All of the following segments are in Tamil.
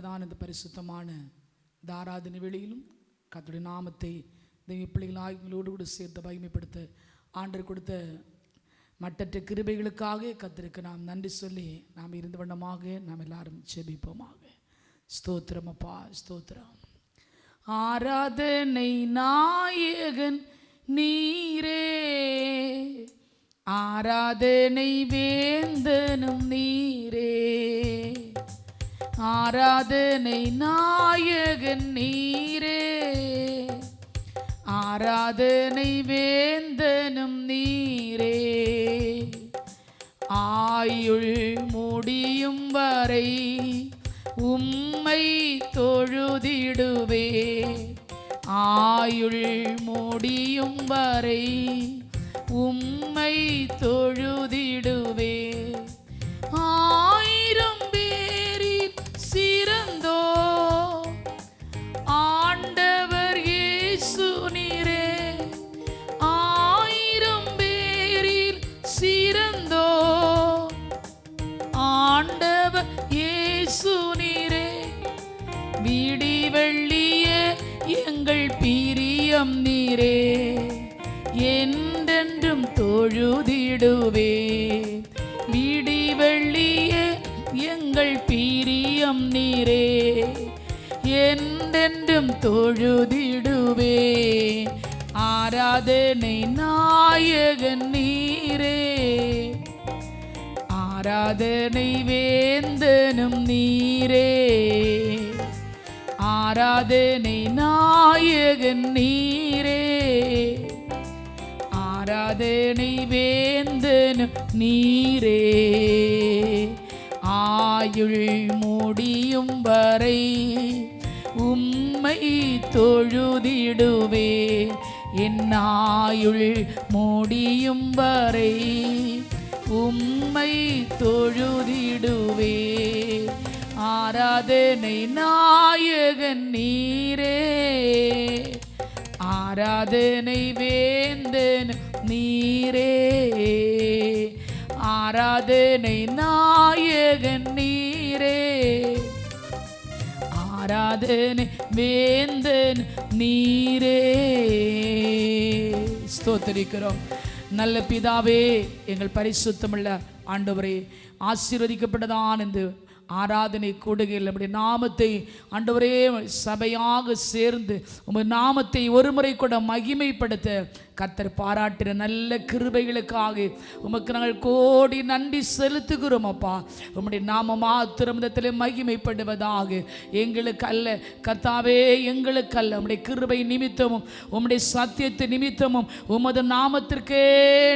தான் இந்த பரிசுத்தமான இந்த ஆராதனை வேளையிலும் நாமத்தை தெய்வ பிள்ளைகளாக எங்களோடு கூட சேர்த்து மகிமைப்படுத்த ஆண்டர் கொடுத்த மட்டற்ற கிருபைகளுக்காக கத்திருக்கு நாம் நன்றி சொல்லி நாம் இருந்த வண்ணமாக நாம் எல்லாரும் செபிப்போமாக ஸ்தோத்திரம் அப்பா ஸ்தோத்திரம். ஆராதனை நாயகன் நீரே. ஆராதனை வேந்தனும் நீரே. ஆராதனை நாயகன் நீரே. ஆராதனை வேந்தனும் நீரே. ஆயுள் முடியும் வரை உம்மை தொழுதிடுவே. ஆயுள் முடியும் வரை உம்மை தொழுதிடுவே. நீரே என்றென்றும் தொழுதிடுவே. விடி வெள்ளிய எங்கள் பீரியம் நீரே என்றென்றும் தொழுதிடுவே. ஆராதனை நாயகன் நீரே ஆராதனை வேந்தனும் நீரே. ஆராதனை நாயகன் நீரே. ஆராதனை வேந்தனும் நீரே. ஆயுள் முடியும் வரை உம்மை தொழுதிடுவே. என் ஆயுள் முடியும் வரை உம்மை தொழுதிடுவே. ஆராதனை நாயகன் நீரே. ஆராதனை வேந்தன் நீரே. ஆராதனை நாயகன் நீரே. ஆராதனை வேந்தன் நீரே. ஸ்தோத்தரிக்கிறோம். நல்ல பிதாவே எங்கள் பரிசுத்தமுள்ள ஆண்டவரே ஆசீர்வதிக்கப்பட்டதான் இந்த ஆராதனை கூடுகையில் நம்முடைய நாமத்தை ஆண்டவரே சபையாக சேர்ந்து உங்கள் நாமத்தை ஒருமுறை கூட மகிமைப்படுத்த கத்தர் பாராட்டுற நல்ல கிருபைகளுக்காக உமக்கு நாங்கள் கோடி நன்றி செலுத்துகிறோம் அப்பா. உம்முடைய நாம மாத்திரமிடத்தில் மகிமைப்படுவதாக. எங்களுக்கு அல்ல கர்த்தாவே எங்களுக்கு அல்ல. உம்முடைய கிருபை நிமித்தமும் உம்முடைய சத்தியத்தை நிமித்தமும் உமது நாமத்திற்கே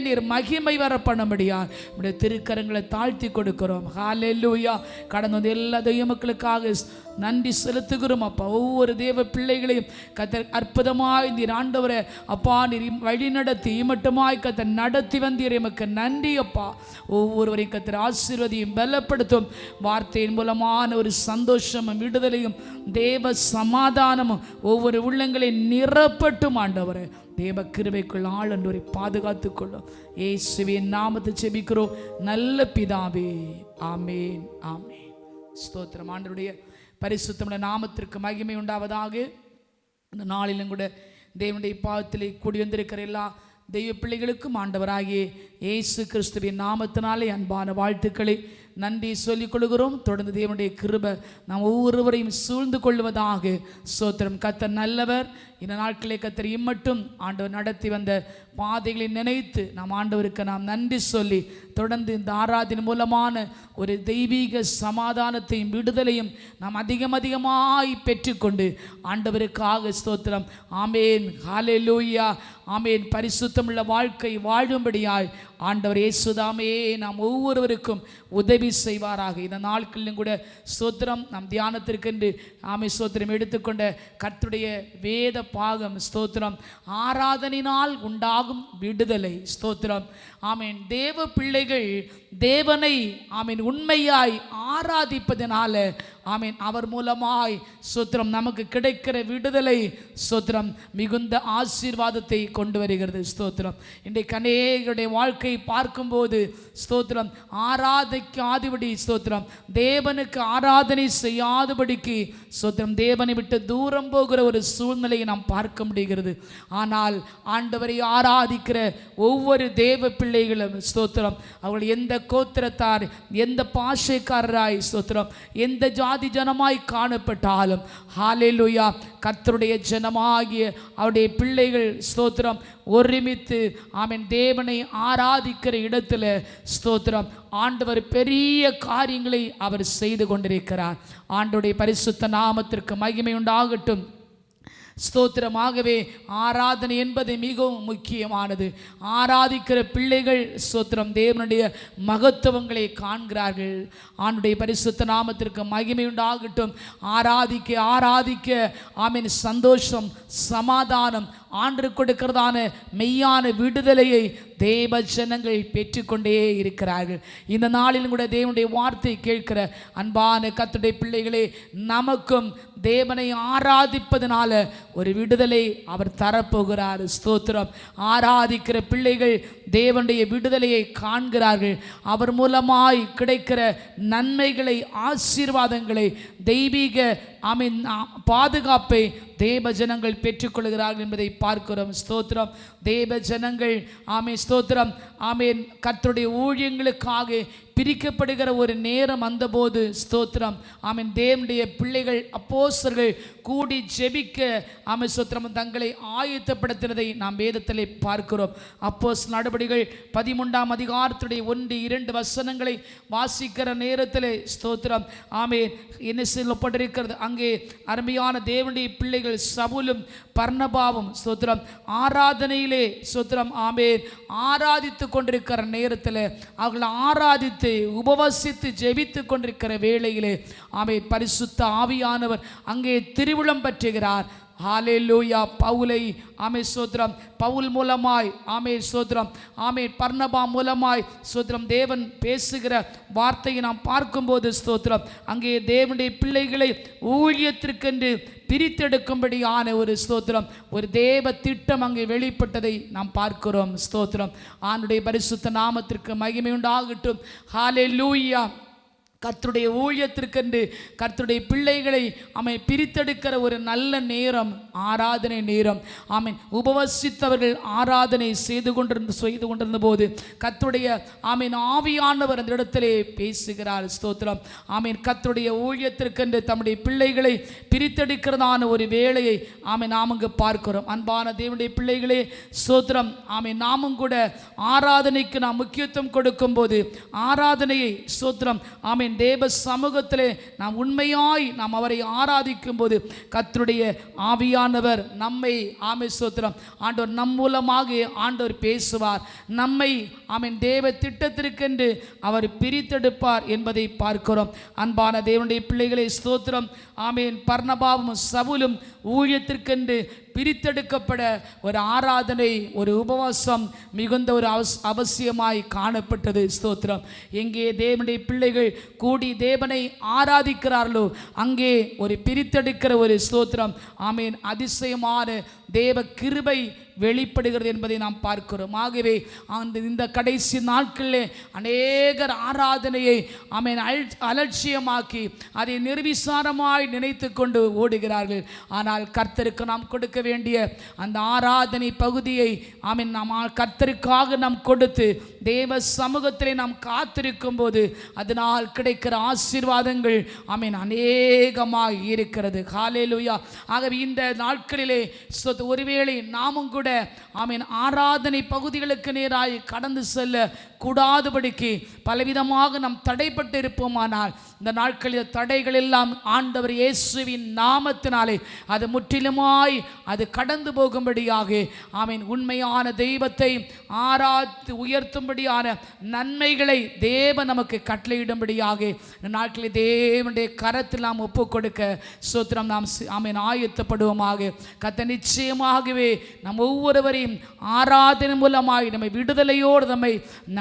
நீர் மகிமை வர பண்ண முடியாது உம்முடைய திருக்கரங்களை தாழ்த்தி கொடுக்கிறோம். ஹாலெல்லூயா கடந்த வந்து எல்லா தெய்வ மக்களுக்காக நன்றி செலுத்துகிறோம் அப்பா. ஒவ்வொரு தேவ பிள்ளைகளையும் கத்தர் அற்புதமாக நீர் ஆண்டவரை அப்பா நீர் வழிநடத்தி நடத்தி இமட்டமாய் கத்தர் நடத்தி வந்தீர். எமக்கு நன்றி அப்பா. ஒவ்வொருவரையும் கத்தர் ஆசீர்வதியும் பலப்படுத்தும். வார்த்தையின் மூலமான ஒரு சந்தோஷமும் விடுதலையும் தேவ சமாதானமும் ஒவ்வொரு உள்ளங்களை நிரப்பட்டும் ஆண்டவர். தேவ கிருபைக்குள் ஆளன்றவரை பாதுகாத்து கொள்ளும் ஏசுவின் நாமத்தை செபிக்கிறோம் நல்ல பிதாவே ஆமேன் ஆமேன். ஸ்தோத்திரம். ஆண்டருடைய பரிசுத்தமுடைய நாமத்திற்கு மகிமை உண்டாவதாக. இந்த நாளிலும் கூட தேவனுடைய பாவத்திலே கூடி வந்திருக்கிற எல்லா தெய்வ பிள்ளைகளுக்கும் ஆண்டவராகிய இயேசு கிறிஸ்துவின் நாமத்தினாலே அன்பான வாழ்த்துக்களை நன்றி சொல்லிக் கொள்கிறோம். தொடர்ந்து தேவனுடைய கிருப நாம் ஒவ்வொருவரையும் சூழ்ந்து கொள்வதாக சோத்திரம். கத்தர் நல்லவர். இந்த நாட்களே கத்தர் இம்மட்டும் ஆண்டவர் நடத்தி வந்த பாதைகளை நினைத்து நாம் ஆண்டவருக்கு நாம் நன்றி சொல்லி தொடர்ந்து இந்த ஆராதனை மூலமான ஒரு தெய்வீக சமாதானத்தையும் விடுதலையும் நாம் அதிகம் அதிகமாய் பெற்றுக்கொண்டு ஆண்டவருக்காக ஸ்தோத்திரம். ஆமேன். ஹalleluya. ஆமேன். பரிசுத்தமுள்ள வாழ்க்கை வாழும்படியாய் ஆண்டவர் இயேசுதாமே நாம் ஒவ்வொருவருக்கும் உதவி செய்வாராக. இந்த நாட்களிலும் கூட ஸ்தோத்திரம். நம் தியானத்திற்கென்று ஆமை ஸ்தோத்திரம் எடுத்துக்கொண்ட கர்த்துடைய வேத பாகம் ஸ்தோத்திரம். ஆராதனினால் உண்டாகும் விடுதலை. ஸ்தோத்திரம். ஆமீன். தேவ பிள்ளைகள் தேவனை ஆமீன் உண்மையாய் ஆராதிப்பதனால ஆமீன். அவர் மூலமாய் சுத்திரம் நமக்கு கிடைக்கிற விடுதலை சுத்திரம் மிகுந்த ஆசீர்வாதத்தை கொண்டு வருகிறது. ஸ்தோத்திரம். இன்றைக்கு அநேகருடைய வாழ்க்கை பார்க்கும்போது ஸ்தோத்திரம். ஆராதிக்காதபடி ஸ்தோத்திரம். தேவனுக்கு ஆராதனை செய்யாதபடிக்கு ஸ்தோத்திரம். தேவனை விட்டு தூரம் போகிற ஒரு சூழ்நிலையை நாம் பார்க்க முடிகிறது. ஆனால் ஆண்டவரை ஆராதிக்கிற ஒவ்வொரு தேவ பிள்ளைகளும் ஸ்தோத்திரம். அவர்கள் எந்த கோத்திரத்தார் எந்த பாஷைக்காரராய் ஸ்தோத்திரம். எந்த ஜாதி ஜனமாய் காணப்பட்டாலும் ஹாலேலுயா கர்த்தருடைய ஜனமாகிய அவருடைய பிள்ளைகள் ஸ்தோத்திரம் ஒருமித்து ஆமின் தேவனை ஆராதிக்கிற இடத்துல ஸ்தோத்திரம் ஆண்டவர் பெரிய காரியங்களை அவர் செய்து கொண்டிருக்கிறார். ஆண்டுடைய பரிசுத்த நாமத்திற்கு மகிமை உண்டாகட்டும். ஸ்தோத்திரமாகவே. ஆராதனை என்பது மிகவும் முக்கியமானது. ஆராதிக்கிற பிள்ளைகள் ஸ்தோத்திரம் தேவனுடைய மகத்துவங்களை காண்கிறார்கள். ஆண்டுடைய பரிசுத்த நாமத்திற்கு மகிமை உண்டாகட்டும். ஆராதிக்க ஆராதிக்க. ஆமீன். சந்தோஷம் சமாதானம் ஆண்டு கொடுக்கிறதான மெய்யான விடுதலையை தேவ ஜனங்கள் பெற்றுக்கொண்டே இருக்கிறார்கள். இந்த நாளிலும் கூட தேவனுடைய வார்த்தை கேட்கிற அன்பான கத்துடைய பிள்ளைகளே நமக்கும் தேவனை ஆராதிப்பதனால ஒரு விடுதலை அவர் தரப்போகிறார். ஸ்தோத்திரம். ஆராதிக்கிற பிள்ளைகள் தேவனுடைய விடுதலையை காண்கிறார்கள். அவர் மூலமாய் கிடைக்கிற நன்மைகளை ஆசீர்வாதங்களை தெய்வீக ஆமீன் பாதுகாப்பை தேவ ஜனங்கள் பெற்றுக்கொள்கிறார்கள் என்பதை பார்க்கிறோம். ஸ்தோத்திரம். தேவ ஜனங்கள். ஆமே ஸ்தோத்திரம். ஆமே கத்தருடைய ஊழியங்களுக்காக பிரிக்கப்படுகிற ஒரு நேரம் வந்தபோது ஸ்தோத்திரம். ஆமீன். தேவனுடைய பிள்ளைகள் அப்போசர்கள் கூடி ஜெபிக்க ஆமை ஸ்தோத்திரம். தங்களை ஆயத்தப்படுத்தினதை நாம் வேதத்திலே பார்க்கிறோம். அப்போஸ் நடபடிகள் பதிமூன்றாம் அதிகாரத்துடைய ஒன்று இரண்டு வசனங்களை வாசிக்கிற நேரத்தில் ஸ்தோத்திரம். ஆமே என்ன சொல்லப்பட்டிருக்கிறது அங்கே அருமையான தேவனுடைய பிள்ளைகள் சவுலும் பர்ணபாவும் ஸ்தோத்திரம். ஆராதனையிலே ஸ்தோத்திரம். ஆமேன். ஆராதித்து கொண்டிருக்கிற நேரத்தில் அவர்கள் ஆராதித்து உபவசித்து ஜெபித்து கொண்டிருக்கிற வேளையிலே அவை பரிசுத்த ஆவியானவர் அங்கே திருவிழம் பற்றுகிறார். ஹாலே லூயா பவுலை ஆமே சோத்ரம் பவுல் மூலமாய் ஆமே சோத்ரம் ஆமே பர்ணபா மூலமாய் சோத்ரம் தேவன் பேசுகிற வார்த்தையை நாம் பார்க்கும்போது ஸ்தோத்திரம் அங்கே தேவனுடைய பிள்ளைகளை ஊழியத்திற்கென்று பிரித்தெடுக்கும்படியான ஒரு ஸ்தோத்திரம் ஒரு தேவ திட்டம் அங்கே வெளிப்பட்டதை நாம் பார்க்கிறோம். ஸ்தோத்திரம் ஆனுடைய பரிசுத்த நாமத்திற்கு மகிமை உண்டாகட்டும். ஹாலே லூயா கர்த்தருடைய ஊழியத்திற்கென்று கர்த்தருடைய பிள்ளைகளை அமை பிரித்தெடுக்கிற ஒரு நல்ல நேரம் ஆராதனை நேரம். ஆமீன். உபவசித்தவர்கள் ஆராதனை செய்து கொண்டிருந்து செய்து கொண்டிருந்த போது கர்த்தருடைய ஆமீன் ஆவியானவர் அந்த இடத்திலே பேசுகிறார். ஸ்தோத்திரம். ஆமீன். கர்த்தருடைய ஊழியத்திற்கென்று தம்முடைய பிள்ளைகளை பிரித்தெடுக்கிறதான ஒரு வேலையை ஆமீன் நாம் அங்கு பார்க்கிறோம். அன்பான தேவனுடைய பிள்ளைகளே ஸ்தோத்திரம். ஆமீன். நாமும் கூட ஆராதனைக்கு நாம் முக்கியத்துவம் கொடுக்கும்போது ஆராதனையை ஸ்தோத்திரம் ஆமீன் தேவ சமூகத்திலே நாம் உண்மையாய் நாம் அவரை ஆராதிக்கும் போது கத்தருடைய ஆவியானவர் நம்மை ஆமை சோத்திரம் ஆண்டவர் நம் மூலமாக ஆண்டவர் பேசுவார். நம்மை ஆமீன் தேவ திட்டத்திற்கென்று அவர் பிரித்தெடுப்பார் என்பதை பார்க்கிறோம். அன்பான தேவனுடைய பிள்ளைகளை ஸ்தோத்திரம். ஆமீன் பர்ணபாவும் சவுலும் ஊழியத்திற்கென்று பிரித்தெடுக்கப்பட ஒரு ஆராதனை ஒரு உபவாசம் மிகுந்த ஒரு அவஸ் அவசியமாய் காணப்பட்டது. ஸ்தோத்திரம். எங்கே தேவனுடைய பிள்ளைகள் கூடி தேவனை ஆராதிக்கிறார்களோ அங்கே ஒரு பிரித்தெடுக்கிற ஒரு ஸ்தோத்திரம். ஆமீன். அதிசயமான தேவ கிருபை வெளிப்படுகிறது என்பதை நாம் பார்க்கிறோம். ஆகவே அந்த இந்த கடைசி நாட்களிலே அநேகர் ஆராதனையை ஆமீன் அல் அலட்சியமாக்கி அதை நிர்விசாரமாய் நினைத்து கொண்டு ஓடுகிறார்கள். ஆனால் கர்த்தருக்கு நாம் கொடுக்க வேண்டிய அந்த ஆராதனை பகுதியை ஆமீன் நாம் கர்த்தருக்காக நாம் கொடுத்து தேவ சமூகத்திலே நாம் காத்திருக்கும் போது அதனால் கிடைக்கிற ஆசீர்வாதங்கள் ஆமீன் அநேகமாக இருக்கிறது. காலேலுயா ஆகவே இந்த நாட்களிலே சொ- ஒருவேளை நாமும் கூட ஆமீன் ஆராதனை பகுதிகளுக்கு நேராய் கடந்து செல்ல கூடாதபடிக்கு பலவிதமாக நாம் தடைப்பட்டு இருப்போமானால் இந்த நாட்களில் தடைகள் எல்லாம் ஆண்டவர் இயேசுவின் நாமத்தினாலே அது முற்றிலுமாய் அது கடந்து போகும்படியாக ஆமீன் உண்மையான தெய்வத்தை ஆராய்த்து உயர்த்தும்படியான நன்மைகளை தேவ நமக்கு கட்டளையிடும்படியாக இந்த நாட்களில் தேவனுடைய கரத்தில் நாம் ஒப்பு கொடுக்க சூத்திரம் நாம் சி- ஆமீன் ஆயத்தப்படுவோமாக. கத்த நிச்சயமாகவே நம் ஒவ்வொருவரையும் ஆராதனை மூலமாய் நம்மை விடுதலையோடு நம்மை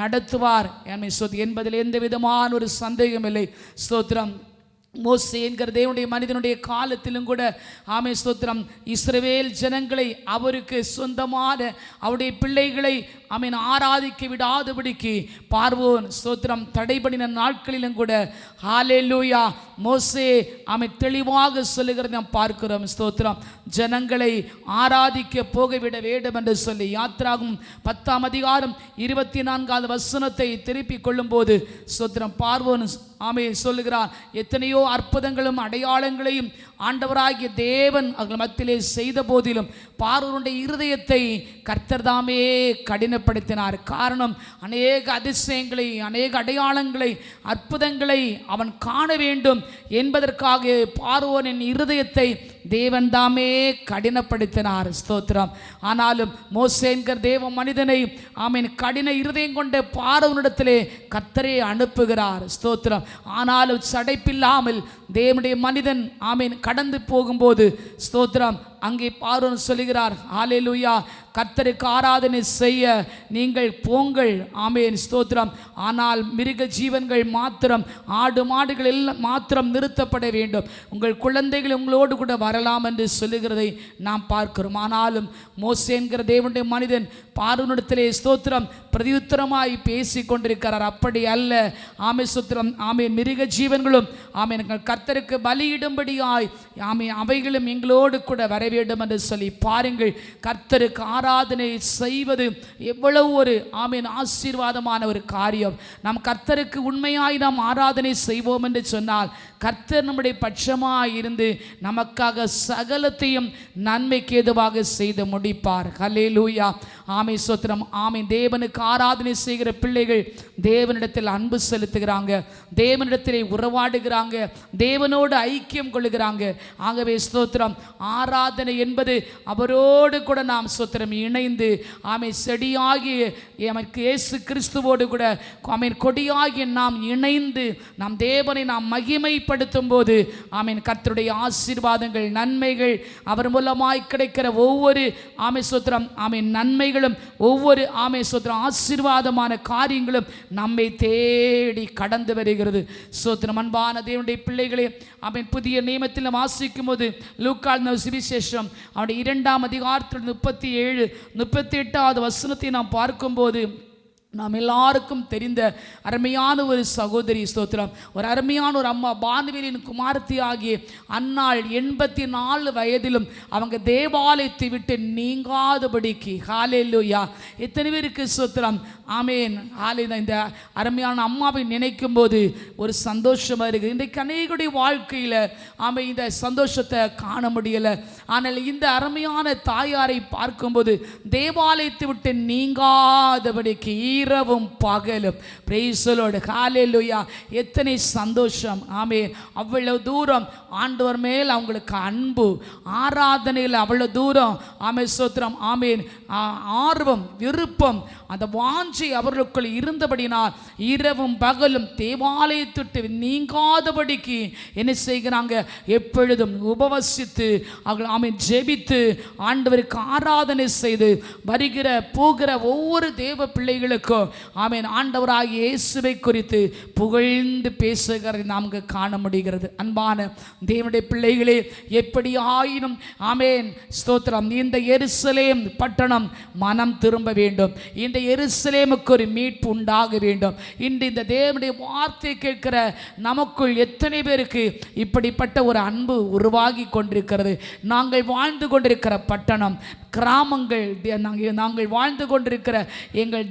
நடத்துவார். என்னை சொத்து என்பதில் எந்த விதமான ஒரு சந்தேகம் இல்லை. ஸ்தோத்திரம். மோசே என்கிற தேவனுடைய மனிதனுடைய காலத்திலும் கூட ஆமை ஸ்தோத்திரம் இஸ்ரவேல் ஜனங்களை அவருக்கு சொந்தமான அவருடைய பிள்ளைகளை அமீன் ஆராதிக்க விடாதபடிக்கு பார்வோன் ஸ்தோத்திரம் தடைபடின நாட்களிலும் கூட ஹாலேலூயா மோசே அமை தெளிவாக சொல்லுகிறத நாம் பார்க்கிறோம் ஸ்தோத்திரம். ஜனங்களை ஆராதிக்க போக விட வேண்டும் என்று சொல்லி யாத்ராகும் பத்தாம் அதிகாரம் இருபத்தி நான்காவது வசனத்தை திருப்பிக் கொள்ளும்போது ஸ்தோத்திரம் பார்வோன் ஆமையை சொல்லுகிறார் எத்தனையோ அற்புதங்களும் அடையாளங்களையும் ஆண்டவராகிய தேவன் அவர்கள் மத்தியிலே செய்த போதிலும் பார்வருடைய இருதயத்தை கர்த்தர்தாமே கடினப்படுத்தினார். காரணம் அநேக அதிசயங்களை அநேக அடையாளங்களை அற்புதங்களை அவன் காண வேண்டும் என்பதற்காக பார்வோனின் இருதயத்தை தேவன் தாமே கடினப்படுத்தினார். ஸ்தோத்திரம். ஆனாலும் மோசேங்கர் தேவ மனிதனை ஆமீன் கடின இருதயம் கொண்ட பார்வனிடத்திலே கர்த்தரே அனுப்புகிறார். ஸ்தோத்திரம். ஆனாலும் சடைப்பில்லாமல் தேவனுடைய மனிதன் ஆமீன் கடந்து போகும்போது ஸ்தோத்திரம் அங்கே பார்வன் சொல்லுகிறார் ஆலே லூயா கர்த்தருக்கு ஆராதனை செய்ய நீங்கள் போங்கள். ஆமையின் ஸ்தோத்திரம். ஆனால் மிருக ஜீவன்கள் மாத்திரம் ஆடு மாடுகள் எல்லாம் மாத்திரம் நிறுத்தப்பட வேண்டும். உங்கள் குழந்தைகள் உங்களோடு கூட வரலாம் என்று சொல்லுகிறதை நாம் பார்க்கிறோம். ஆனாலும் மோசே என்கிற தேவனுடைய மனிதன் பார்வனிடத்திலே ஸ்தோத்திரம் பிரதியுத்தரமாய் பேசி கொண்டிருக்கிறார் அப்படி அல்ல. ஆமை சுத்திரம் ஆமை மிருக ஜீவன்களும் ஆமை எங்கள் கர்த்தருக்கு பலியிடும்படியாய் ஆமை அவைகளும் எங்களோடு கூட வர வேண்டும் என்று சொல்லி பாருங்கள். கர்த்தருக்கு ஆராதனை செய்வது எவ்வளவு ஒரு ஆமையின் ஆசீர்வாதமான ஒரு காரியம். நாம் கர்த்தருக்கு உண்மையாய் நாம் ஆராதனை செய்வோம் என்று சொன்னால் கர்த்தர் நம்முடைய பட்சமாக இருந்து நமக்காக சகலத்தையும் நன்மைக்கு ஏதுவாக செய்து முடிப்பார். ஹல்லேலூயா ஆமை சோத்திரம் ஆமை தேவனுக்கு ஆராதனை செய்கிற பிள்ளைகள் தேவனிடத்தில் அன்பு செலுத்துகிறாங்க தேவனிடத்திலே உறவாடுகிறாங்க தேவனோடு ஐக்கியம் கொள்ளுகிறாங்க. ஆகவே ஸ்தோத்திரம் ஆராதனை என்பது அவரோடு கூட நாம் ஸ்தோத்திரம் இணைந்து ஆமை செடியாகி எமக்கு இயேசு கிறிஸ்துவோடு கூட ஆமீன் கொடியாகி நாம் இணைந்து நாம் தேவனை நாம் மகிமைப்படுத்தும் போது ஆமீன் கர்த்தருடைய ஆசீர்வாதங்கள் நன்மைகள் அவர் மூலமாய் கிடைக்கிற ஒவ்வொரு ஆமை சோத்திரம் ஆமீன் நன்மைகளும் ஒவ்வொரு ஆமை சோத்திரம் ஆசீர்வாதமான காரியங்களும் நம்மை தேடி கடந்து வருகிறது. சோத்திரம் அன்பான தேவனுடைய பிள்ளைகளே அவன் புதிய நியமத்தில் வாசிக்கும் போது லூக்கால் சுவிசேஷம் அவனுடைய இரண்டாம் அதிகாரத்தில் முப்பத்தி ஏழு முப்பத்தி எட்டாவது வசனத்தை நாம் பார்க்கும்போது நாம் எல்லாருக்கும் தெரிந்த அருமையான ஒரு சகோதரி ஸ்தோத்திரம். ஒரு அருமையான ஒரு அம்மா பானுவேலின் குமார்த்தி ஆகிய அன்னாள் எண்பத்தி நாலு வயதிலும் அவங்க தேவாலயத்தை விட்டு நீங்காதபடிக்கு. ஹாலே லூயா எத்தனை பேருக்கு ஸ்தோத்திரம்? ஆமேன். ஹாலே இந்த அருமையான அம்மாவை நினைக்கும் போது ஒரு சந்தோஷமாக இருக்குது. இன்றைக்கு அநேகருடைய வாழ்க்கையில் ஆமை இந்த சந்தோஷத்தை காண முடியலை. ஆனால் இந்த அருமையான தாயாரை பார்க்கும்போது தேவாலயத்தை விட்டு நீங்காதபடிக்கு இரவும் பகலும். பிரேசலோடு காலையிலுயா எத்தனை சந்தோஷம். ஆமே அவ்வளவு தூரம் ஆண்டவர் மேல் அவங்களுக்கு அன்பு. ஆராதனையில் அவ்வளவு தூரம். ஆமே சோத்திரம் ஆமேன். ஆ, ஆர்வம் விருப்பம் அந்த வாஞ்சி அவர்களுக்குள் இருந்தபடினால் இரவும் பகலும் தேவாலயத்துட்டு நீங்காதபடிக்கு என்ன செய்கிறாங்க? எப்பொழுதும் உபவசித்து அவர்கள் ஆமை ஜெபித்து ஆண்டவருக்கு ஆராதனை செய்து வருகிற போகிற ஒவ்வொரு தேவ பிள்ளைகளுக்கும் ஆமேன். ஆண்டவராக இயேசுவை குறித்து புகழ்ந்து பேசுகிறதை நாம் காண முடிகிறது. அன்பான தேவனுடைய பிள்ளைகளே எப்படி ஆயினும் ஆமேன். ஸ்தோத்திரம். இந்த எருசலேம் பட்டணம் மனம் திரும்ப வேண்டும். இந்த எருசலேமுக்கு ஒரு மீட்பு உண்டாக வேண்டும். இன்று இந்த தேவனுடைய வார்த்தை கேட்கிற நமக்குள் எத்தனை பேருக்கு இப்படிப்பட்ட ஒரு அன்பு உருவாகி கொண்டிருக்கிறது. நாங்கள் வாழ்ந்து கொண்டிருக்கிற பட்டணம் கிராமங்கள் தே- நாங்கள் நாங்கள் வாழ்ந்து கொண்டிருக்கிற எங்கள்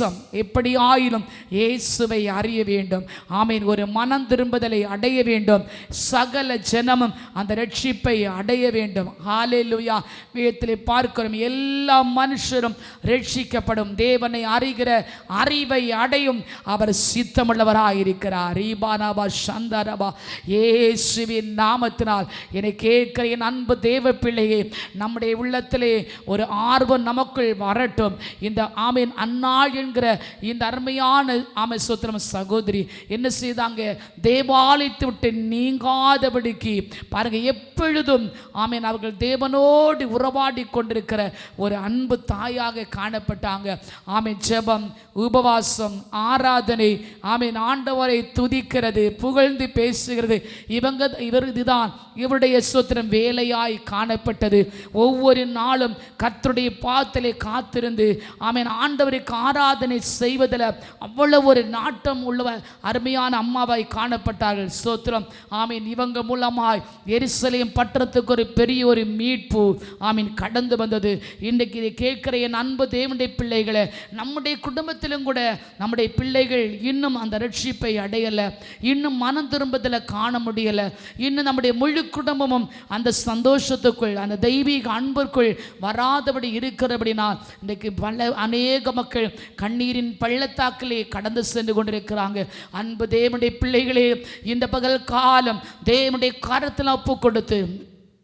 தேசம் எப்படி ஆயினும் இயேசுவை அறிய வேண்டும். ஆமீன். ஒரு மனம் திரும்புதலை அடைய வேண்டும். சகல ஜனமும் அந்த ரட்சிப்பை அடைய வேண்டும். ஹாலேலூயா வேதத்திலே பார்க்கிறோம் எல்லா மனுஷரும் ரட்சிக்கப்படும். தேவனை அறிகிற அறிவை அடையும். அவர் சித்தமுள்ளவராயிருக்கிறார். ரீபானாபா சந்தரபா இயேசுவின் நாமத்தினால் என்னை கேட்கிற என் அன்பு தேவ பிள்ளையே நம்முடைய உள்ளத்திலே ஒரு ஆர்வம் நமக்குள் வரட்டும். இந்த ஆமீன் அந்நாளின் என்கிற இந்த அருமையான ஆமை சோத்திரம் சகோதரி என்ன செய்தாங்க? தேவாலயத்தை விட்டு நீங்காதபடிக்கு பாருங்க எப்பொழுதும் ஆமீன் அவர்கள் தேவனோடு உறவாடி கொண்டிருக்கிற ஒரு அன்பு தாயாக காணப்பட்டாங்க. ஆமீன் ஜெபம் உபவாசம் ஆராதனை ஆமீன் ஆண்டவரை துதிக்கிறது புகழ்ந்து பேசுகிறது. இவங்க இவர் இதுதான். இவருடைய சோத்திரம் வேலையாய் காணப்பட்டது. ஒவ்வொரு நாளும் கர்த்தருடைய பாத்திலே காத்திருந்து ஆமீன் ஆண்டவருக்கு ஆராதனை செய்வதில் அவ்வளவு ஒரு நாட்டம் உள்ள அருமையான அம்மாவாய் காணப்பட்டார்கள். சோத்திரம் ஆமீன் இவங்க மூலமாய் எரிசலையும் பட்டணத்துக்கு ஒரு பெரிய ஒரு மீட்பு ஆமீன் கடந்து வந்தது. இன்றைக்கு இதை கேட்கிற என் அன்பு தேவனுடைய பிள்ளைகளை நம்முடைய குடும்பத்தில் நேரத்திலும் கூட நம்முடைய பிள்ளைகள் இன்னும் அந்த ரட்சிப்பை அடையலை. இன்னும் மனம் திரும்பத்தில் காண முடியலை. இன்னும் நம்முடைய முழு குடும்பமும் அந்த சந்தோஷத்துக்குள் அந்த தெய்வீக அன்பிற்குள் வராதபடி இருக்கிறபடினால் இன்றைக்கு பல அநேக மக்கள் கண்ணீரின் பள்ளத்தாக்கிலே கடந்து சென்று கொண்டிருக்கிறாங்க. அன்பு தேவனுடைய பிள்ளைகளே இந்த பகல் காலம் தேவனுடைய கரத்தில் ஒப்பு கொடுத்து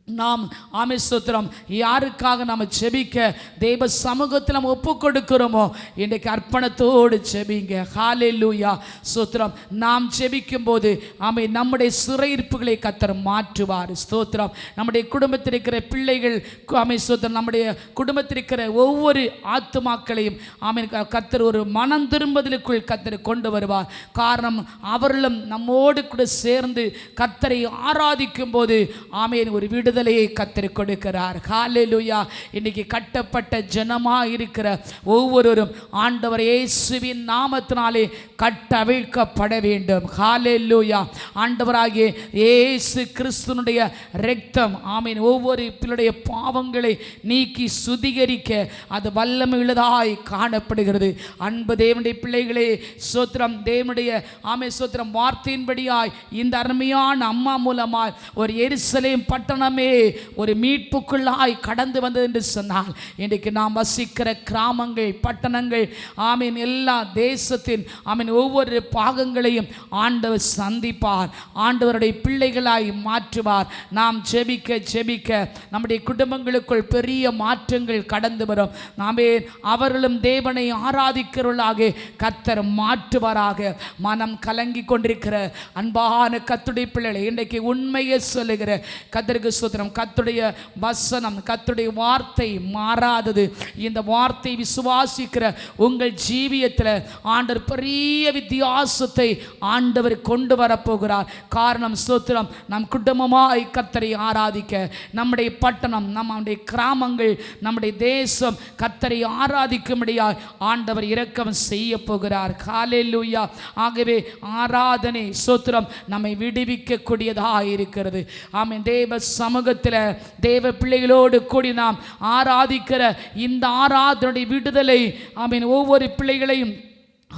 நாம் ஆமை யாருக்காக நாம் செபிக்க தெய்வ சமூகத்தில் நம்ம ஒப்பு கொடுக்கிறோமோ இன்றைக்கு அர்ப்பணத்தோடு செபிங்க ஹாலே லூயா சூத்திரம் நாம் செபிக்கும் போது ஆமை நம்முடைய சிறையிருப்புகளை கத்தர் மாற்றுவார். ஸ்தோத்திரம் நம்முடைய குடும்பத்தில் இருக்கிற பிள்ளைகள் ஆமை சூத்திரம் நம்முடைய குடும்பத்தில் இருக்கிற ஒவ்வொரு ஆத்துமாக்களையும் ஆமை கத்தர் ஒரு மனம் திரும்பதலுக்குள் கத்தர் கொண்டு வருவார். காரணம் அவர்களும் நம்மோடு கூட சேர்ந்து கத்தரை ஆராதிக்கும் போது ஆமையின் ஒரு விடுதலையை கத்தர் கொடுக்கிறார். காலையிலுயா இன்னைக்கு கட்டப்பட்ட ஜனமா இருக்கிற ஒவ்வொருவரும் ஆண்டவர் இயேசுவின் நாமத்தினாலே கட்டவிழ்க்கப்பட வேண்டும். காலையிலுயா ஆண்டவராகிய இயேசு கிறிஸ்துனுடைய ரத்தம் ஆமீன். ஒவ்வொரு பிள்ளைடைய பாவங்களை நீக்கி சுதிகரிக்க அது வல்லமையுள்ளதாய் காணப்படுகிறது. அன்பு தேவனுடைய பிள்ளைகளே சோத்திரம் தேவனுடைய ஆமை சோத்திரம் வார்த்தையின்படியாய் இந்த அருமையான அம்மா மூலமாய் ஒரு எரிசலையும் பட்டணமே ஒரு மீட்புக்குள்ளாய் கடந்து வந்தது என்று சொன்னால் இன்றைக்கு நாம் வசிக்கிற கிராமங்கள் பட்டணங்கள் ஆமீன் எல்லா தேசத்தின் ஆமீன் ஒவ்வொரு பாகங்களையும் ஆண்டவர் சந்திப்பார் ஆண்டவருடைய பிள்ளைகளாய் மாற்றுவார். நாம் செபிக்க செபிக்க நம்முடைய குடும்பங்களுக்குள் பெரிய மாற்றங்கள் கடந்து வரும். நாமே அவர்களும் தேவனை ஆராதிக்கிறவர்களாக கத்தர் மாற்றுவாராக. மனம் கலங்கி கொண்டிருக்கிற அன்பான கத்துடைய பிள்ளைகளை இன்றைக்கு உண்மையை சொல்லுகிற கத்தருக்கு சுத்திரம் கத்துடைய வசனம் கத்துடைய வார்த்தை மாறாதது. இந்த வார்த்தை விசுவாசிக்கிற உங்கள் ஜீவியத்தில் ஆண்டவர் பெரிய வித்தியாசத்தை ஆண்டவர் கொண்டு வரப்போகிறார். காரணம் ஸ்தோத்திரம் நம் குடும்பமாய் கத்தரை ஆராதிக்க நம்முடைய பட்டணம் நம்முடைய கிராமங்கள் நம்முடைய தேசம் கத்தரை ஆராதிக்கும்படியாய் ஆண்டவர் இரக்கம் செய்ய போகிறார் காலேலூயா ஆகவே ஆராதனை ஸ்தோத்திரம் நம்மை விடுவிக்கக்கூடியதாக இருக்கிறது ஆமே தேவ சமூகத்தில் தேவ பிள்ளைகளோடு கூடி நாம் ஆராதிக்கிற இந்த ஆராதனுடைய விடுதலை. ஆமீன். ஒவ்வொரு பிள்ளைகளையும்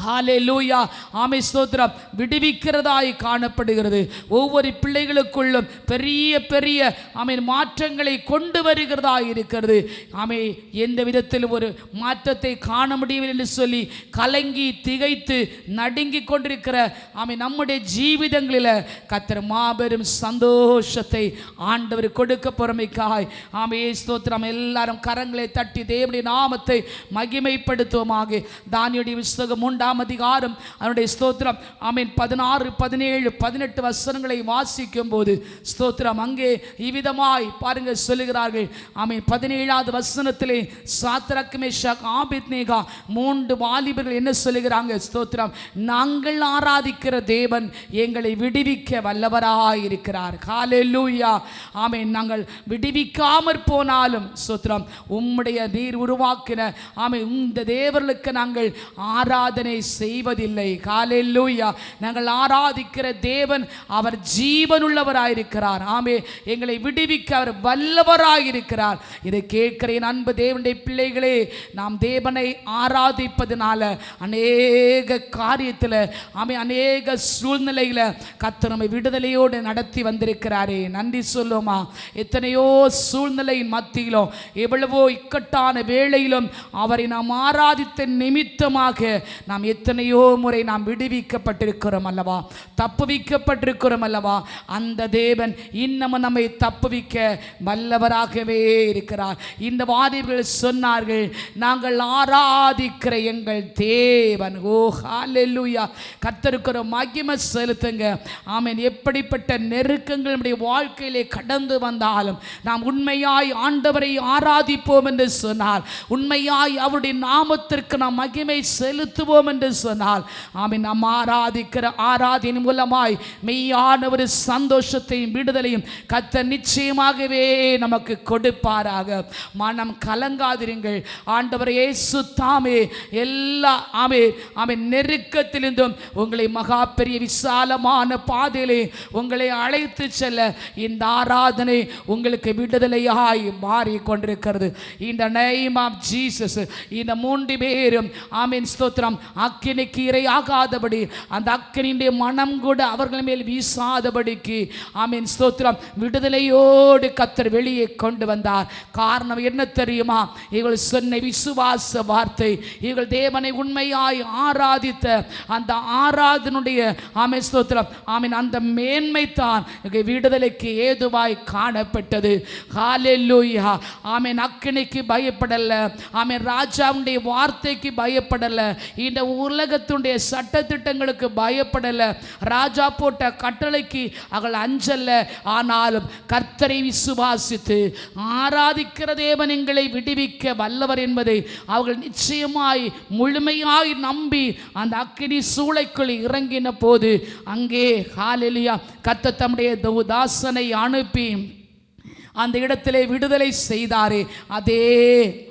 ஹாலே லூயா ஆமை ஸ்தோத்திரம். விடுவிக்கிறதாய் காணப்படுகிறது. ஒவ்வொரு பிள்ளைகளுக்குள்ளும் பெரிய பெரிய ஆமை மாற்றங்களை கொண்டு வருகிறதாய் இருக்கிறது. ஆமை எந்த விதத்தில் ஒரு மாற்றத்தை காண முடியவில்லை என்று சொல்லி கலங்கி திகைத்து நடுங்கி கொண்டிருக்கிற ஆமை நம்முடைய ஜீவிதங்களில் கத்திர மாபெரும் சந்தோஷத்தை ஆண்டவர் கொடுக்க பொறுமைக்காய். ஆமே ஸ்தோத்திரம். எல்லாரும் கரங்களை தட்டி தேவனுடைய நாமத்தை மகிமைப்படுத்துவோமாக. தானியுடைய புஸ்தகம் ஏழாம் அதிகாரம். அவனுடைய ஸ்தோத்திரம். ஆமீன். பதினாறு பதினேழு பதினெட்டு வசனங்களை வாசிக்கும் போது ஸ்தோத்திரம் அங்கே இவ்விதமாய் பாருங்க சொல்லுகிறார்கள். ஆமீன். பதினேழாவது வசனத்திலே சாத்திரக்குமே ஷக் ஆபித் நேகா மூன்று வாலிபர்கள் என்ன சொல்லுகிறாங்க? ஸ்தோத்திரம். நாங்கள் ஆராதிக்கிற தேவன் எங்களை விடுவிக்க வல்லவராக இருக்கிறார். காலெல்லூயா ஆமீன். நாங்கள் விடுவிக்காமற் போனாலும் ஸ்தோத்திரம் உம்முடைய நீர் உருவாக்கின ஆமை இந்த தேவர்களுக்கு நாங்கள் ஆராதனை செய்வதில்லை. ஹalleluya. நாங்கள் ஆராதிக்கிற தேவன் அவர் ஜீவனுள்ளவராயிருக்கிறார். ஆமே. எங்களை விடுவிக்க அவர் வல்லவராயிருக்கிறார். இதை கேட்கிறேன் அன்பு தேவனுடைய பிள்ளைகளே நாம் தேவனை ஆராதிப்பதனால அநேக காரியத்தில் ஆமே அநேக சூழ்நிலையில் கர்த்தர் நம்மை விடுதலையோடு நடத்தி வந்திருக்கிறாரே. நன்றி சொல்லுமா எத்தனையோ சூழ்நிலையின் மத்தியிலும் எவ்வளவோ இக்கட்டான வேளையிலும் அவரை நாம் ஆராதித்த நிமித்தமாக நாம் நாம் எத்தனையோ முறை நாம் விடுவிக்கப்பட்டிருக்கிறோம் அல்லவா? தப்புவிக்கப்பட்டிருக்கிறோம் அல்லவா? அந்த தேவன் இன்னமும் நம்மை தப்புவிக்க வல்லவராகவே இருக்கிறார். இந்த வாதிகள் சொன்னார்கள் நாங்கள் ஆராதிக்கிற எங்கள் தேவன். ஓ ஹalleluya. கர்த்தருக்கு மகிமை செலுத்துங்க. ஆமென். எப்படிப்பட்ட நெருக்கங்கள் நம்முடைய வாழ்க்கையிலே கடந்து வந்தாலும் நாம் உண்மையாய் ஆண்டவரை ஆராதிப்போம் என்று சொன்னார். உண்மையாய் அவருடைய நாமத்திற்கு நாம் மகிமை செலுத்துவோம் என்று சொன்னால் ஆமீன். நாம் ஆராதிக்கிற ஆராதனை மூலமாய் மெய்யான ஒரு சந்தோஷத்தையும் விடுதலையும் கத்த நிச்சயமாகவே நமக்கு கொடுப்பாராக. மனம் கலங்காதிருங்கள். ஆண்டவர் இயேசு தாமே எல்லா ஆமே ஆமே நெருக்கத்திலிருந்தும் உங்களை மகா பெரிய விசாலமான பாதையிலே உங்களை அழைத்து செல்ல இந்த ஆராதனை உங்களுக்கு விடுதலையாய் மாறி கொண்டிருக்கிறது இந்த நெய்ம் ஆஃப் ஜீசஸ் இந்த மூன்று பேரும் ஆமீன் ஸ்தோத்திரம் அக்கினிக்கு இரையாகாதபடி அந்த அக்கினியுடைய மனம் கூட அவர்கள் மேல் வீசாதபடிக்கு. ஆமீன். ஸ்தோத்திரம். விடுதலையோடு கத்தர் வெளியே கொண்டு வந்தார். காரணம் என்ன தெரியுமா? இவர்கள் சொன்ன விசுவாச வார்த்தை. இவர்கள் தேவனை உண்மையாய் ஆராதித்த அந்த ஆராதனுடைய ஆமீன். ஸ்தோத்திரம். ஆமீன். அந்த மேன்மை தான் விடுதலைக்கு ஏதுவாய் காணப்பட்டது. ஹாலெல்லூயா ஆமீன். அக்கினிக்கு பயப்படல. ஆமீன். ராஜாவுடைய வார்த்தைக்கு பயப்படல. இந்த உலகத்துடைய சட்டத்திட்டங்களுக்கு பயப்படலை. ராஜா போட்ட கட்டளைக்கு அவள் அஞ்சல்ல. ஆனாலும் கர்த்தரை விசுவாசித்து ஆராதிக்கிற தேவன் எங்களை விடுவிக்க வல்லவர் என்பதை அவர்கள் நிச்சயமாய் முழுமையாய் நம்பி அந்த அக்கினி சூளைக்குள் இறங்கின போது அங்கே ஹாலெலியா கத்த தம்முடைய தாசனை அனுப்பி அந்த இடத்திலே விடுதலை செய்தாரே. அதே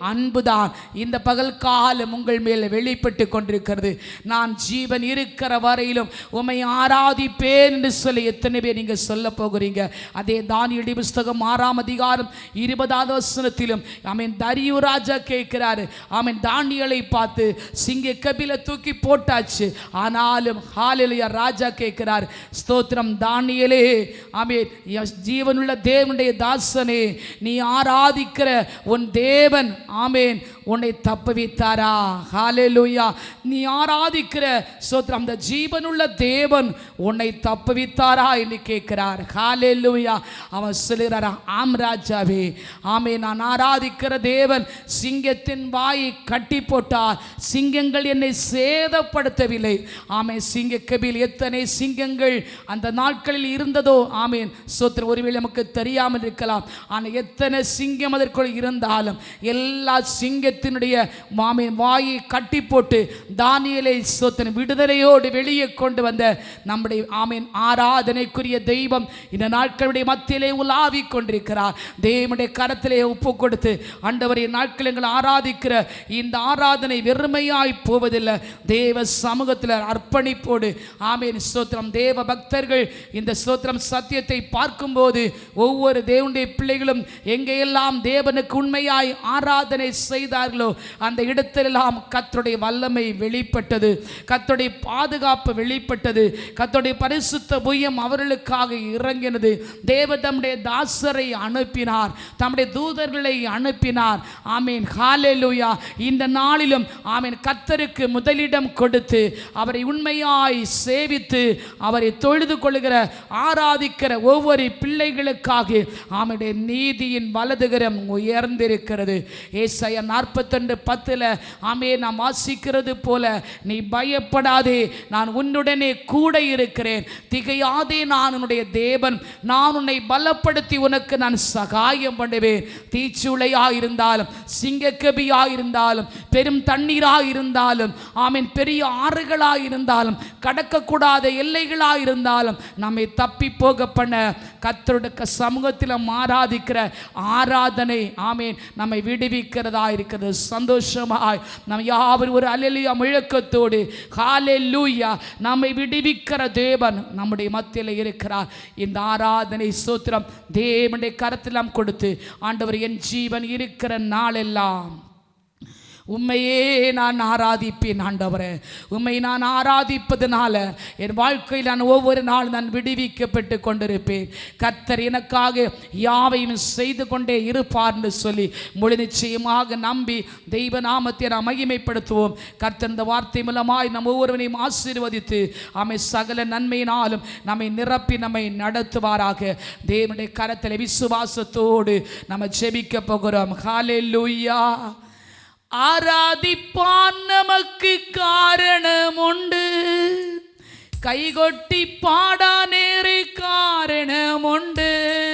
அன்புதான். இந்த பகல் காலம் உங்கள் மேல் வெளிப்பட்டு கொண்டிருக்கிறது. நான் ஜீவன் இருக்கிற வரையிலும் உம்மை ஆராதிப்பேன் என்று சொல்லி எத்தனை பேர் நீங்கள் சொல்ல போகிறீங்க? அதே தானியடி புஸ்தகம் ஆறாம் அதிகாரம் இருபதாவது வசனத்திலும் ஆமீன் தரியு ராஜா கேட்கிறாரு. ஆமீன் தானியலை பார்த்து சிங்க கபில தூக்கி போட்டாச்சு. ஆனாலும் ஹாலிலையா ராஜா கேட்கிறார். ஸ்தோத்திரம் தானியலே. ஆமீன் ஜீவனுள்ள தேவனுடைய தாசனே நீ ஆராதிக்கிற உன் தேவன். ஆமேன். உன்னை தப்புவித்தாரா? ஹalleluya நீ ஆராதிக்கிற சோத்ர அந்த ஜீவனுள்ள தேவன் உன்னை தப்புவித்தாரா என்று கேட்கிறார். ஹalleluya அவன் சொல்லுகிறார் ஆம் ராஜாவே ஆமே நான் ஆராதிக்கிற தேவன் சிங்கத்தின் வாயை கட்டி போட்டார். சிங்கங்கள் என்னை சேதப்படுத்தவில்லை. ஆமே சிங்க கபில் எத்தனை சிங்கங்கள் அந்த நாட்களில் இருந்ததோ? ஆமேன் சோத்திரம் ஒருவேளை நமக்கு தெரியாமல் இருக்கலாம். ஆனால் எத்தனை சிங்கம் அதற்குள் இருந்தாலும் எல்லா சிங்கத்தினுடைய மாமி வாயை கட்டி போட்டு தானியலை சோத்தன் விடுதலையோடு வெளியே கொண்டு வந்த நம்முடைய ஆமீன் ஆராதனைக்குரிய தெய்வம் இந்த நாட்களுடைய மத்தியிலே உலாவி கொண்டிருக்கிறார். தேவனுடைய கரத்திலே ஒப்பு கொடுத்து அண்டவரைய நாட்கள் எங்களை ஆராதிக்கிற இந்த ஆராதனை வெறுமையாய் போவதில்லை. தேவ சமூகத்தில் அர்ப்பணிப்போடு ஆமீன் ஸ்தோத்திரம் தேவ பக்தர்கள் இந்த ஸ்தோத்திரம் சத்தியத்தை பார்க்கும்போது ஒவ்வொரு தேவனுடைய பிள்ளைகளும் எங்கெல்லாம் தேவனுக்கு உண்மையாய் ஆராதனை செய்தார் செய்தார்களோ அந்த இடத்திலெல்லாம் கத்தருடைய வல்லமை வெளிப்பட்டது. கத்தருடைய பாதுகாப்பு வெளிப்பட்டது. கத்தருடைய பரிசுத்த புயம் அவர்களுக்காக இறங்கினது. தேவ தம்முடைய தாசரை அனுப்பினார். தம்முடைய தூதர்களை அனுப்பினார். ஆமீன். ஹாலேலூயா இந்த நாளிலும் ஆமீன். கத்தருக்கு முதலிடம் கொடுத்து அவரை உண்மையாய் சேவித்து அவரை தொழுது கொள்கிற ஆராதிக்கிற ஒவ்வொரு பிள்ளைகளுக்காக அவனுடைய நீதியின் வலதுகரம் உயர்ந்திருக்கிறது. ஏசைய நாற்பது நாற்பத்தெண்டு பத்தில் ஆமே நாம் வாசிக்கிறது போல நீ பயப்படாதே நான் உன்னுடனே கூட இருக்கிறேன். திகையாதே நான் உன்னுடைய தேவன். நான் உன்னை பலப்படுத்தி உனக்கு நான் சகாயம் பண்ணுவேன். தீச்சுளையாக இருந்தாலும் சிங்கக்கபியாக இருந்தாலும் பெரும் தண்ணீராக இருந்தாலும் ஆமீன் பெரிய ஆறுகளாக இருந்தாலும் கடக்கக்கூடாத எல்லைகளாக இருந்தாலும் நம்மை தப்பி போக பண்ண கத்தருடைய சமூகத்தில் ஆராதிக்கிற ஆராதனை ஆமீன் நம்மை விடுவிக்கிறதா இருக்கிறது சந்தோஷமாய். நம் யாவரும் ஒரு அலலியா முழக்கத்தோடு ஹாலே லூயா நம்மை விடுவிக்கிற தேவன் நம்முடைய மத்தியில் இருக்கிறார். இந்த ஆராதனை சூத்திரம் தேவனுடைய கரத்தில் நாம் கொடுத்து ஆண்டவர் என் ஜீவன் இருக்கிற நாளெல்லாம் உண்மையே நான் ஆராதிப்பேன் ஆண்டவரே. உண்மை நான் ஆராதிப்பதனால என் வாழ்க்கையில் நான் ஒவ்வொரு நாள் நான் விடுவிக்கப்பட்டு கொண்டிருப்பேன். கர்த்தர் எனக்காக யாவையும் செய்து கொண்டே இருப்பார் என்று சொல்லி முழு நிச்சயமாக நம்பி தெய்வ நாமத்தை நாம் மகிமைப்படுத்துவோம். கர்த்தர் இந்த வார்த்தை மூலமாய் நம் ஒவ்வொருவனையும் ஆசீர்வதித்து அமை சகல நன்மையினாலும் நம்மை நிரப்பி நம்மை நடத்துவாராக. தேவனுடைய கரத்தில் விசுவாசத்தோடு நம்ம ஜெபிக்க போகிறோம். ஹalleluya. ஆராதிப்பான் ആരാധിപ്പാൻ നമുക്ക് കാരണമുണ്ട്. കൈകൊട്ടി പാടാനേറെ കാരണമുണ്ട്.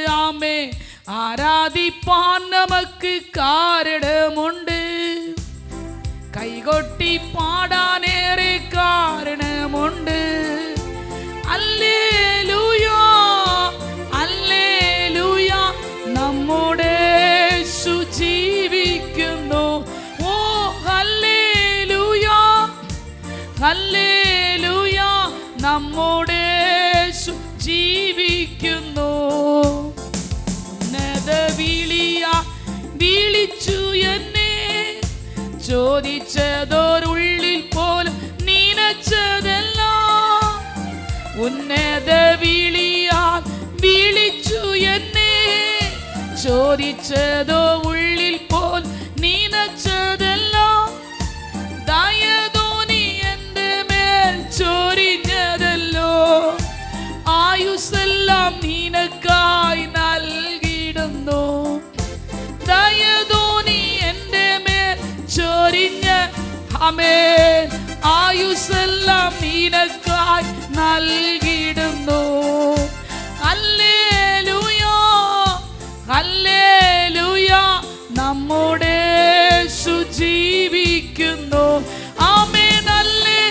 ആമേ ആരാധിപ്പാൻ നമുക്ക് കാരണമുണ്ട്. കൈകൊട്ടി പാടാനേറെ കാരണമുണ്ട്. അല്ലേ ലൂയോ അല്ലേ ലൂയ നമ്മുടെ ഹല്ലേലൂയ നമ്മുടെ യേശു ജീവിക്കുന്നു. ഉന്നത വിളിയ വിളിച്ചു എന്നെ ചോദിച്ചതോരുള്ളിൽ പോലും നനച്ചതെല്ലാം. ഉന്നത വിളിയാൽ വിളിച്ചു എന്നെ ചോദിച്ചതോ ഉള്ളിൽ അമേ ആയുസെല്ലാം നിനക്കായി നൽകിയിടുന്നു. അല്ലേലുയാ അല്ലേലുയാ നമ്മുടെ സുജീവിക്കുന്നു. ആമേ നല്ലേ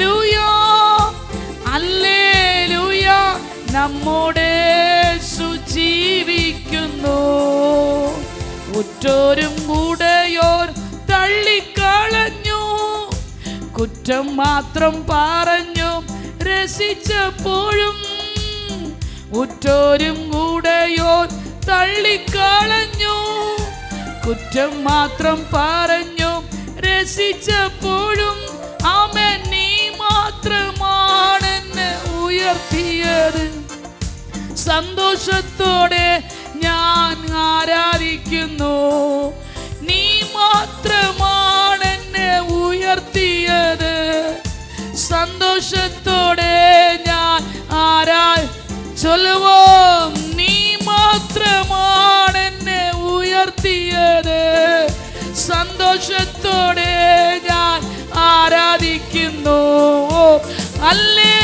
ലുയാ അല്ലേ ലുയാ നമ്മുടെ കുറ്റം മാത്രം പറഞ്ഞു രസിച്ചപ്പോഴും ഉറ്റോരും കൂടെയോ തള്ളിക്കളഞ്ഞു. കുറ്റം മാത്രം പറഞ്ഞു രസിച്ചപ്പോഴും അവൻ നീ മാത്രമാണെന്ന് ഉയർത്തിയത്. സന്തോഷത്തോടെ ഞാൻ ആരാധിക്കുന്നു. നീ എന്നെ ഉയർത്തിയത് സന്തോഷത്തോടെ ഞാൻ ആരാ ചൊല്ലുവോ? നീ മാത്രമാണ് എന്നെ ഉയർത്തിയത്. സന്തോഷത്തോടെ ഞാൻ ആരാധിക്കുന്നു. അല്ലേലൂയോ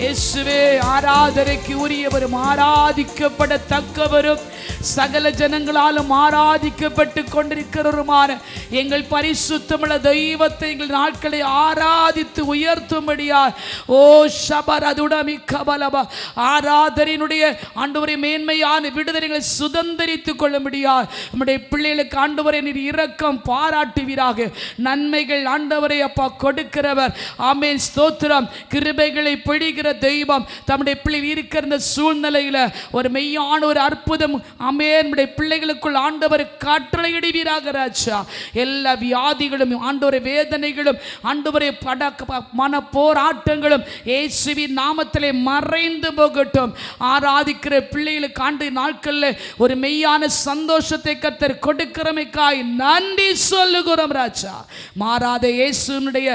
இயேசுவே ஆராதனைக்கு உரியவரும் ஆராதிக்கப்படத்தக்கவரும் சகல ஜனங்களாலும் ஆராதிக்கப்பட்டு கொண்டிருக்கிறவருமான எங்கள் பரிசுத்தமுள்ள தெய்வத்தை எங்கள் நாட்களை ஆராதித்து உயர்த்தும்படியார் ஓ ஷபர் அதுடமி கபலபா. ஆராதனையினுடைய ஆண்டவரை மேன்மையான விடுதலைகளை சுதந்திரித்துக் கொள்ளும்படியார் நம்முடைய பிள்ளைகளுக்கு ஆண்டவரை நீர் இரக்கம் பாராட்டுவீராக. நன்மைகள் ஆண்டவரை அப்பா கொடுக்கிறவர். ஆமேன். ஸ்தோத்திரம். கிருபைகளை பிடிக்கிற தெய்வம். தம்முடைய பிள்ளை இருக்கிற இந்த சூழ்நிலையில ஒரு மெய்யான ஒரு அற்புதம் ஆமேன் நம்முடைய பிள்ளைகளுக்குள் ஆண்டவர் கட்டளையிடுவீராக ராஜா. எல்லா வியாதிகளும் ஆண்டவரை வேதனைகளும் ஆண்டவரை பட மன போராட்டங்களும் இயேசுவின் நாமத்திலே மறைந்து போகட்டும். ஆராதிக்கிற பிள்ளைகளுக்கு ஆண்டு நாட்களில் ஒரு மெய்யான சந்தோஷத்தை கத்தர் கொடுக்கிறமைக்காய் நன்றி சொல்லுகிறோம் ராஜா. மாறாத இயேசுனுடைய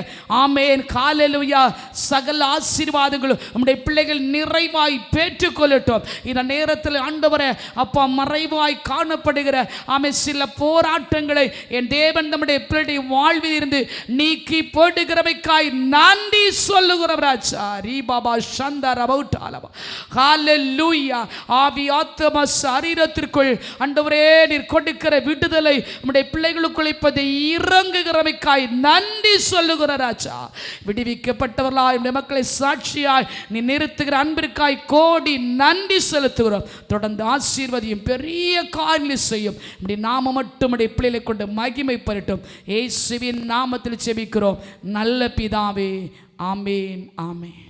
ஆமேன் காலலுயா சகல ஆசீர்வாதங்களும் நம்முடைய பிள்ளைகள் நிறைவாய் பெற்றுக்கொள்ளட்டும். இந்த நேரத்தில் ஆண்டவரை அப்பா மறைவாய் காணப்படுகிற ஆமை சில போராட்டங்களை என் தேவன் நம்முடைய பிள்ளைடைய வாழ்வில் இருந்து நீக்கி போடுகிறவைக்காய் நன்றி சொல்லுகிறவராச்சா ரீ பாபா சந்தர் ஹால லூயா ஆவி ஆத்தம சரீரத்திற்குள் அண்டவரே நீர் கொடுக்கிற விடுதலை நம்முடைய பிள்ளைகளுக்குள் இப்போது இறங்குகிறவைக்காய் நன்றி சொல்லுகிற ராஜா. விடுவிக்கப்பட்டவர்களாய் நம்முடைய மக்களை சாட்சியாய் நீ நிறுத்துகிற அன்பிற்காய் கோடி நன்றி செலுத்துகிறோம். தொடர்ந்து ஆசீர்வதியும் பெரிய காரியங்களை செய்யும். இப்படி நாம மட்டும் உடைய பிள்ளைகளை கொண்டு மகிமை பெறட்டும் ஏசுவின் நாமத்தில் செபிக்கிறோம் நல்ல பிதாவே ஆமேன் ஆமேன்.